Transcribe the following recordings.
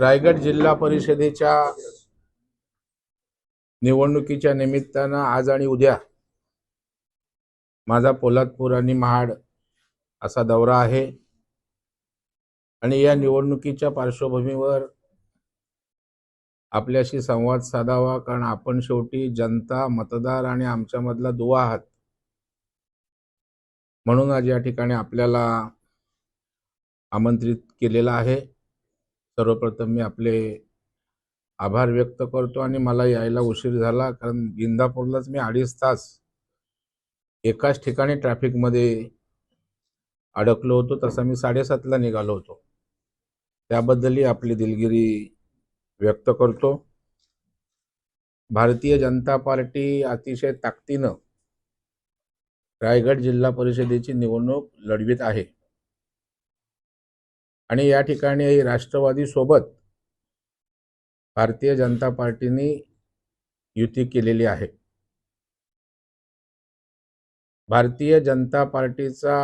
रायगड जिल्हा परिषदेच्या निवडणुकीच्या निमित्तानं आज आणि उद्या माझा पोलादपूर आणि महाड असा दौरा आहे. आणि या निवडणुकीच्या पार्श्वभूमीवर आपल्याशी संवाद साधावा कारण आपण शेवटी जनता मतदार आणि आमच्यामधला दुवा आहात. म्हणून आज या ठिकाणी आपल्याला आमंत्रित केलेलं आहे. सर्वप्रथम मी आपले आभार व्यक्त करतो आणि मला यायला उशीर झाला कारण इंदापूरलाच मी अडीच तास एकाच ठिकाणी ट्रॅफिकमध्ये अडकलो होतो. तसा मी साडेसातला निघालो होतो. त्याबद्दलही आपली दिलगिरी व्यक्त करतो. भारतीय जनता पार्टी अतिशय ताकदीनं रायगड जिल्हा परिषदेची निवडणूक लढवित आहे. आणि या ठिकाणी राष्ट्रवादी सोबत भारतीय जनता पार्टीने युती केलेली आहे. भारतीय जनता पार्टीचा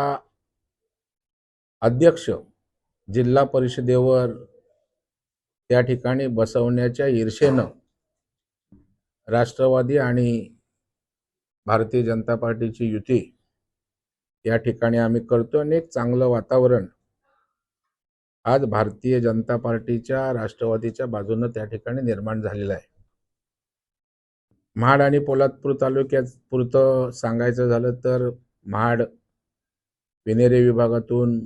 अध्यक्ष जिल्हा परिषदेवर त्या ठिकाणी बसवण्याच्या ईर्षेनं राष्ट्रवादी आणि भारतीय जनता पार्टीची युती या ठिकाणी आम्ही करतो आणि एक चांगलं वातावरण आज भारतीय जनता पार्टीच्या राष्ट्रवादीच्या बाजूनं त्या ठिकाणी निर्माण झालेलं आहे. महाड आणि पोलादपूर तालुक्यात पुरतं सांगायचं झालं तर महाड विनेरे विभागातून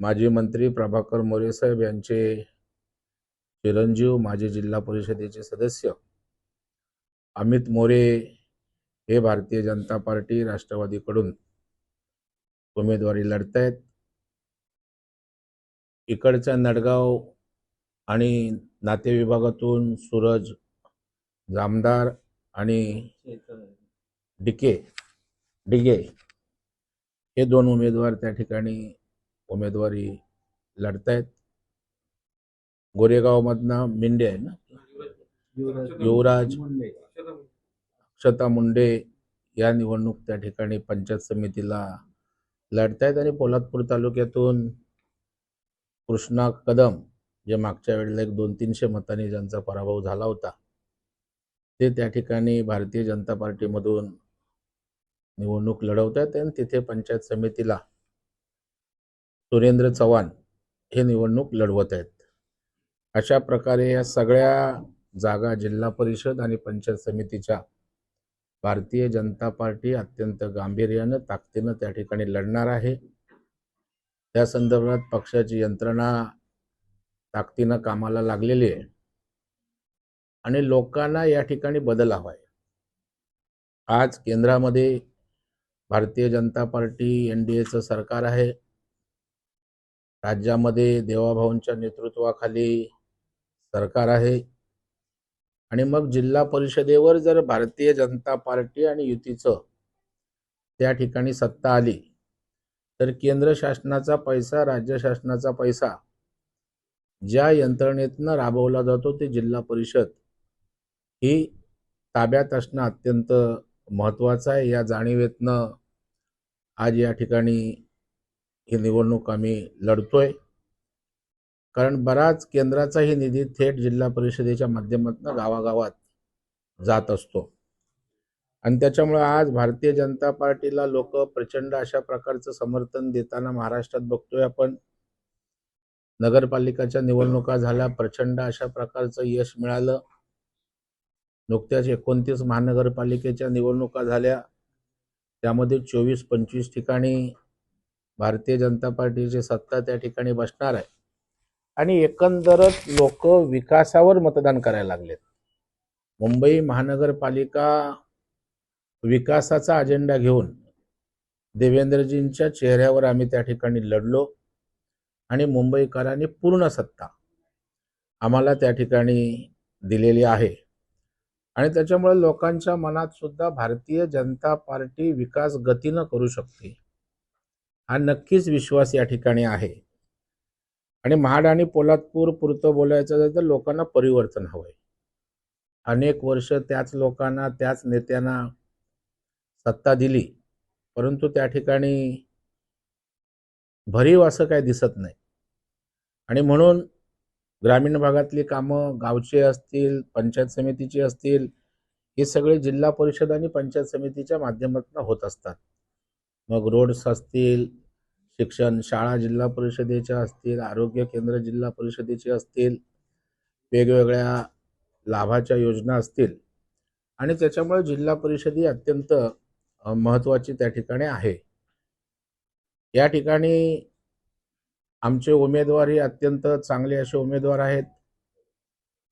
माजी मंत्री प्रभाकर मोरे साहेब यांचे चिरंजीव माजी जिल्हा परिषदेचे सदस्य अमित मोरे हे भारतीय जनता पार्टी राष्ट्रवादीकडून उमेदवारी लढतायत. इकडच्या नडगाव आणि नाते विभागातून सूरज जामदार आणि डिके डिगे हे दोन उमेदवार त्या ठिकाणी उमेदवारी लढतायत. गोरेगावमधनं मिंडे आहे ना? युवराज अक्षता मुंडे या निवडणूक त्या ठिकाणी पंचायत समितीला लढतायत आणि पोलादपूर तालुक्यातून कृष्णा कदम जे मागच्या वेळेला एक दोन तीनशे मतांनी ज्यांचा पराभव झाला होता ते त्या ठिकाणी भारतीय जनता पार्टीमधून निवडणूक लढवत आहेत आणि तिथे पंचायत समितीला सुरेंद्र चव्हाण हे निवडणूक लढवत आहेत अशा प्रकारे या सगळ्या जागा जिल्हा परिषद आणि पंचायत समितीच्या भारतीय जनता पार्टी अत्यंत गांभीर्यानं ताकदीनं त्या ठिकाणी लढणार आहे. त्या संदर्भात पक्षाची यंत्रणा ताकदीनं कामाला लागलेली आहे. आणि लोकांना या ठिकाणी बदल हवा आहे आज केंद्रामध्ये Bharatiya Janata Party N D एचं सरकार आहे. राज्यामध्ये देवाभाऊंच्या नेतृत्वाखाली सरकार आहे. आणि मग जिल्हा परिषदेवर जर भारतीय जनता पार्टी आणि युतीचं त्या ठिकाणी सत्ता आली तर केंद्र शासनाचा पैसा राज्य शासनाचा पैसा ज्या यंत्रणेतनं राबवला जातो ते जिल्हा परिषद. ही ताब्यात असणं अत्यंत महत्त्वाचं आहे. या जाणीवेतनं आज या ठिकाणी ही निवडणूक आम्ही लढतोय. कारण बराच केंद्राचाही निधी थेट जिल्हा परिषदेच्या माध्यमातून गावागावात जात असतो. आणि त्याच्यामुळे आज भारतीय जनता पार्टीला लोक प्रचंड अशा प्रकारचं समर्थन देताना महाराष्ट्रात बघतोय आपण. नगरपालिकाच्या निवडणुका झाल्या प्रचंड अशा प्रकारचं यश मिळालं. नुकत्याच एकोणतीस महानगरपालिकेच्या निवडणुका झाल्या. त्यामध्ये चोवीस पंचवीस ठिकाणी भारतीय जनता पार्टीची सत्ता त्या ठिकाणी बसणार आहे. आणि एकंदरच लोक विकासावर मतदान करायला लागलेत. मुंबई महानगरपालिका विकासाचा अजेंडा घेऊन देवेंद्रजींच्या चेहऱ्यावर आम्ही त्या ठिकाणी लढलो आणि मुंबईकरांनी पूर्ण सत्ता आम्हाला त्या ठिकाणी दिलेली आहे. आणि त्याच्यामुळे लोकांच्या मनात सुद्धा भारतीय जनता पार्टी विकास गतीनं करू शकते हा नक्कीच विश्वास या ठिकाणी आहे. आणि महाड आणि पोलादपूर पुरतं बोलायचं झालं तर लोकांना परिवर्तन हवं आहे अनेक वर्ष त्याच लोकांना त्याच नेत्यांना सत्ता दिली परंतु त्या ठिकाणी भरीव असं काही दिसत नाही. आणि म्हणून ग्रामीण भागातली कामं गावचे असतील पंचायत समितीची असतील हे सगळे जिल्हा परिषद आणि पंचायत समितीच्या माध्यमातून होत असतात. मग रोड्स असतील शिक्षण शाळा जिल्हा परिषदेच्या असतील आरोग्य केंद्र जिल्हा परिषदेचे असतील वेगवेगळ्या लाभाच्या योजना असतील. आणि त्याच्यामुळे जिल्हा परिषद ही अत्यंत महत्त्वाची त्या ठिकाणी आहे. या ठिकाणी आमचे उमेदवार हे अत्यंत चांगले असे उमेदवार आहेत.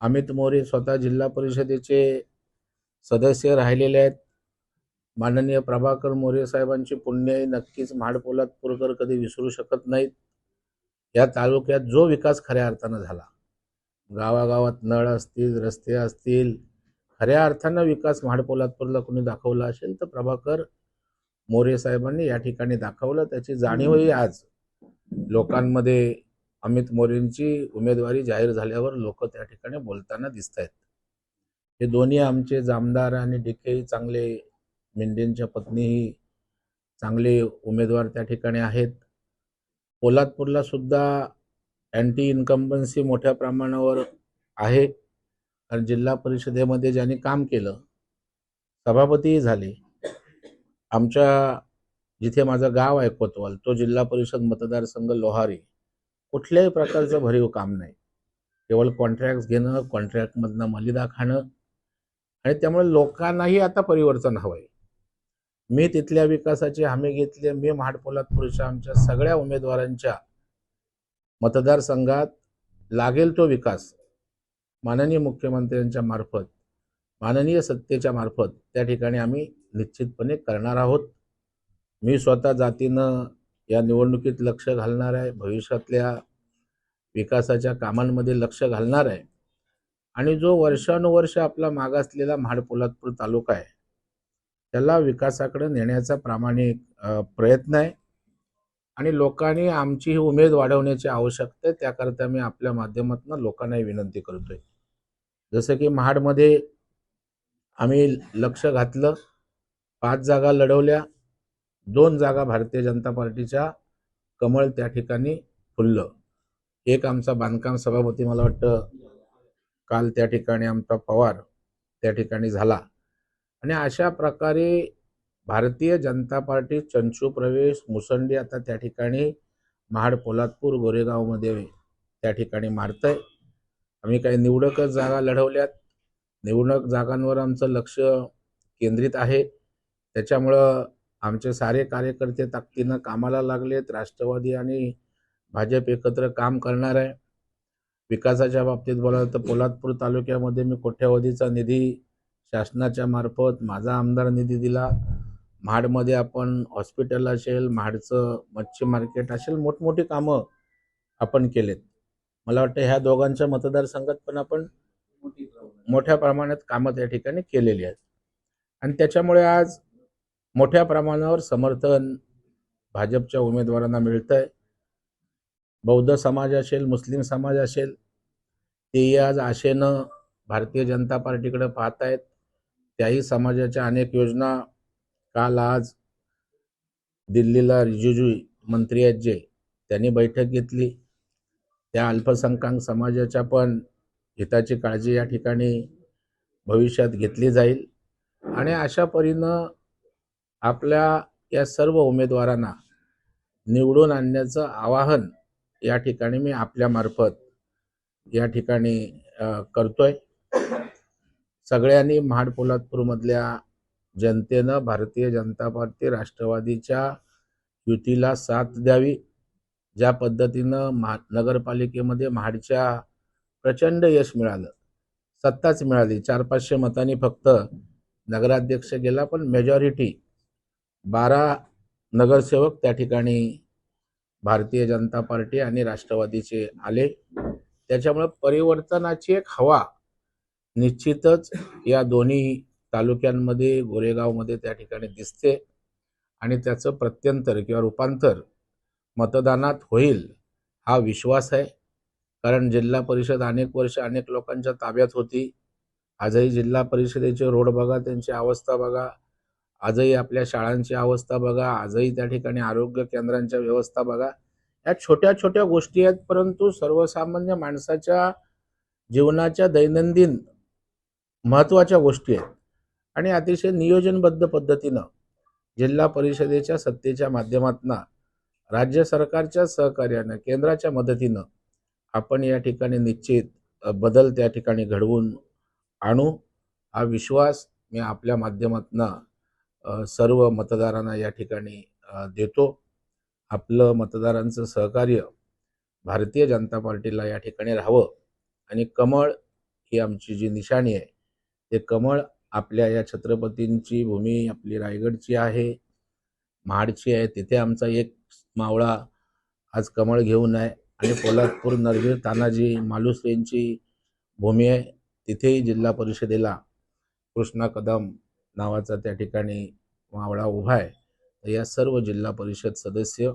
अमित मोरे स्वतः जिल्हा परिषदेचे सदस्य राहिलेले आहेत. माननीय प्रभाकर मोरे साहेबांची पुण्य नक्कीच महाड पोलादपूरकर कधी विसरू शकत नाहीत. या तालुक्यात जो विकास खऱ्या अर्थानं झाला गावागावात नळ असतील रस्ते असतील खऱ्या अर्थानं विकास महाड पोलादपूरला कोणी दाखवला असेल तर प्रभाकर मोरे साहेबांनी या ठिकाणी दाखवलं. त्याची जाणीवही आज लोकांमध्ये अमित मोरेंची उमेदवारी जाहीर झाल्यावर लोक त्या ठिकाणी बोलताना दिसत आहेत हे दोन्ही आमचे जामदार आणि डिकेही चांगले मेंढेंच्या पत्नीही चांगले उमेदवार त्या ठिकाणी आहेत. पोलादपूरला सुद्धा अँटी इन्कम्बन्सी मोठ्या प्रमाणावर आहे. कारण जिल्हा परिषदेमध्ये ज्यांनी काम केलं सभापतीही झाले. आमच्या जिथे माझं गाव आहे कोतवाल तो जिल्हा परिषद मतदारसंघ लोहारी. कुठल्याही प्रकारचं भरीव काम नाही. केवळ कॉन्ट्रॅक्ट घेणं कॉन्ट्रॅक्टमधनं मलिदा खाणं. आणि त्यामुळे लोकांनाही आता परिवर्तन हवं आहे मी तिथल्या विकासाची हमी घेतली मी महाड पोलादपूरच्या आमच्या सगळ्या उमेदवारांच्या मतदारसंघात लागेल तो विकास. माननीय मुख्यमंत्र्यांच्या मार्फत माननीय सत्तेच्या मार्फत त्या ठिकाणी आम्ही निश्चितपणे करणार आहोत. मी स्वतः जातीनं या निवडणुकीत लक्ष घालणार आहे भविष्यातल्या विकासाच्या कामांमध्ये लक्ष घालणार आहे. आणि जो वर्षानुवर्ष आपला मागासलेला महाडपोलादपूर तालुका आहे त्याला विकासाकडे नेण्याचा प्रामाणिक प्रयत्न आहे. आणि लोकांनी आमची ही उमेद वाढवण्याची आवश्यकता आहे. त्याकरता मी आपल्या माध्यमातून लोकांनाही विनंती करतोय. जसं की महाडमध्ये आम्ही लक्ष घातलं. पाच जागा लढवल्या. दोन जागा भारतीय जनता पार्टीच्या कमळ त्या ठिकाणी फुललं. एक आमचा बांधकाम सभापती मला वाटतं काल त्या ठिकाणी आमचा पवार त्या ठिकाणी झाला. आणि अशा प्रकारे भारतीय जनता पार्टी चंचू प्रवेश मुसंडी आता त्या ठिकाणी महाड पोलादपूर गोरेगावमध्ये त्या ठिकाणी मारत आहे आम्ही काही निवडकच जागा लढवल्यात. निवडक जागांवर आमचं लक्ष केंद्रित आहे. त्याच्यामुळं आमचे सारे कार्यकर्ते ताकदीनं कामाला लागलेत. राष्ट्रवादी आणि भाजप एकत्र काम करणार आहे. विकासाच्या बाबतीत बोलायला तर पोलादपूर तालुक्यामध्ये मी कोट्यावधीचा निधी शासनाच्या मार्फत माझा आमदार निधी दिला. महाडमध्ये आपण हॉस्पिटल असेल महाडचं मच्छी मार्केट असेल मोठमोठी कामं आपण केलेत. मला वाटतं ह्या दोघांच्या मतदारसंघात पण आपण मोठ्या प्रमाणात कामं त्या ठिकाणी केलेली आहेत. आणि त्याच्यामुळे आज मोठ्या प्रमाणावर समर्थन भाजपच्या उमेदवारांना मिळतं आहे बौद्ध समाज असेल मुस्लिम समाज असेल तेही आज आशेनं भारतीय जनता पार्टीकडे पाहत आहेत त्याही समाजाच्या अनेक योजना काल आज दिल्लीला रिजिजू मंत्री आहेत जे त्यांनी बैठक घेतली. त्या अल्पसंख्याक समाजाच्या पण हिताची काळजी या ठिकाणी भविष्यात घेतली जाईल. आणि अशा परीनं आपल्या या सर्व उमेदवारांना निवडून आणण्याचं आवाहन या ठिकाणी मी आपल्यामार्फत या ठिकाणी करतोय. सगळ्यांनी महाड पोलादपूरमधल्या जनतेनं भारतीय जनता पार्टी राष्ट्रवादीच्या युतीला साथ द्यावी ज्या पद्धतीनं महा नगरपालिकेमध्ये महाडच्या प्रचंड यश मिळालं. सत्ताच मिळाली. चार पाचशे मतांनी फक्त नगराध्यक्ष गेला पण मेजॉरिटी बारा नगरसेवक त्या ठिकाणी भारतीय जनता पार्टी आणि राष्ट्रवादीचे आले. त्याच्यामुळे परिवर्तनाची एक हवा निश्चितच या दोन्ही तालुक्यांमध्ये गोरेगावमध्ये त्या ठिकाणी दिसते आणि त्याचं प्रत्यंतर किंवा रूपांतर मतदानात होईल हा विश्वास आहे. कारण जिल्हा परिषद अनेक वर्ष अनेक लोकांच्या ताब्यात होती. आजही जिल्हा परिषदेचे रोड बघा त्यांची अवस्था बघा. आजही आपल्या शाळांची अवस्था बघा. आजही त्या ठिकाणी आरोग्य केंद्रांच्या व्यवस्था बघा. या छोट्या छोट्या गोष्टी आहेत परंतु सर्वसामान्य माणसाच्या जीवनाच्या दैनंदिन महत्त्वाच्या गोष्टी आहेत. आणि अतिशय नियोजनबद्ध पद्धतीनं जिल्हा परिषदेच्या सत्तेच्या माध्यमातून राज्य सरकारच्या सहकार्यानं केंद्राच्या मदतीनं आपण या ठिकाणी निश्चित बदल त्या ठिकाणी घडवून आणू. हा विश्वास मी आपल्या माध्यमातून सर्व मतदारांना या ठिकाणी देतो. आपलं मतदारांचं सहकार्य भारतीय जनता पार्टीला या ठिकाणी राहावं आणि कमळ ही आमची जी निशाणी आहे ते कमळ आपल्या या छत्रपतींची भूमी आपली रायगडची आहे महाडची आहे तिथे आमचा एक मावळा आज कमळ घेऊन आहे आणि पोलादपूर नरवीर तानाजी मालुसरेंची भूमी आहे. तिथेही जिल्हा परिषदेला कृष्णा कदम नावाचा त्या ठिकाणी मावळा उभा आहे. तर या सर्व जिल्हा परिषद सदस्य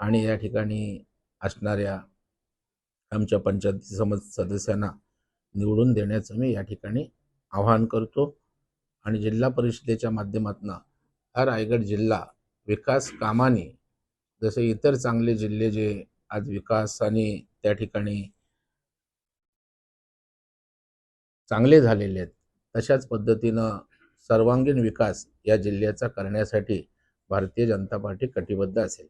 आणि या ठिकाणी असणाऱ्या आमच्या पंचायती समज सदस्यांना निवडून देण्याचं मी या ठिकाणी आवाहन करतो. आणि जिल्हा परिषदेच्या माध्यमातून हा रायगड जिल्हा विकास कामाने जसे इतर चांगले जिल्हे जे आज विकासाने त्या ठिकाणी चांगले झालेले आहेत तशाच पद्धतीनं सर्वांगीण विकास या जिल्ह्याचा करण्यासाठी भारतीय जनता पार्टी कटिबद्ध असेल.